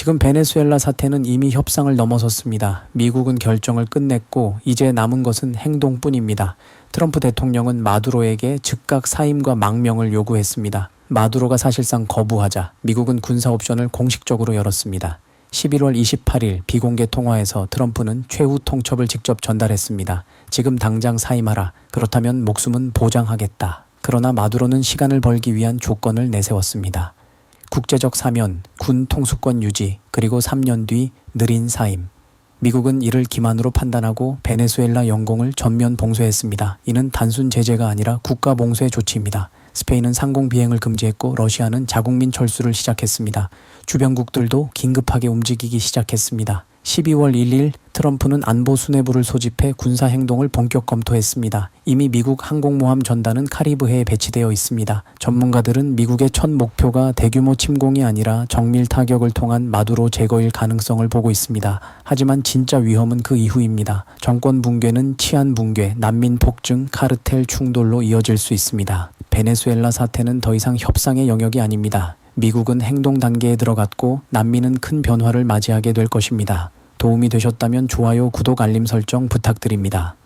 지금 베네수엘라 사태는 이미 협상을 넘어섰습니다. 미국은 결정을 끝냈고 이제 남은 것은 행동뿐입니다. 트럼프 대통령은 마두로에게 즉각 사임과 망명을 요구했습니다. 마두로가 사실상 거부하자 미국은 군사 옵션을 공식적으로 열었습니다. 11월 28일 비공개 통화에서 트럼프는 최후 통첩을 직접 전달했습니다. 지금 당장 사임하라. 그렇다면 목숨은 보장하겠다. 그러나 마두로는 시간을 벌기 위한 조건을 내세웠습니다. 국제적 사면, 군 통수권 유지, 그리고 3년 뒤 느린 사임. 미국은 이를 기만으로 판단하고 베네수엘라 영공을 전면 봉쇄했습니다. 이는 단순 제재가 아니라 국가 봉쇄 조치입니다. 스페인은 상공 비행을 금지했고 러시아는 자국민 철수를 시작했습니다. 주변국들도 긴급하게 움직이기 시작했습니다. 12월 1일 트럼프는 안보 수뇌부를 소집해 군사 행동을 본격 검토했습니다. 이미 미국 항공모함 전단은 카리브해에 배치되어 있습니다. 전문가들은 미국의 첫 목표가 대규모 침공이 아니라 정밀 타격을 통한 마두로 제거일 가능성을 보고 있습니다. 하지만 진짜 위험은 그 이후입니다. 정권 붕괴는 치안 붕괴, 난민 폭증, 카르텔 충돌로 이어질 수 있습니다. 베네수엘라 사태는 더 이상 협상의 영역이 아닙니다. 미국은 행동 단계에 들어갔고 난민은 큰 변화를 맞이하게 될 것입니다. 도움이 되셨다면 좋아요, 구독, 알림 설정 부탁드립니다.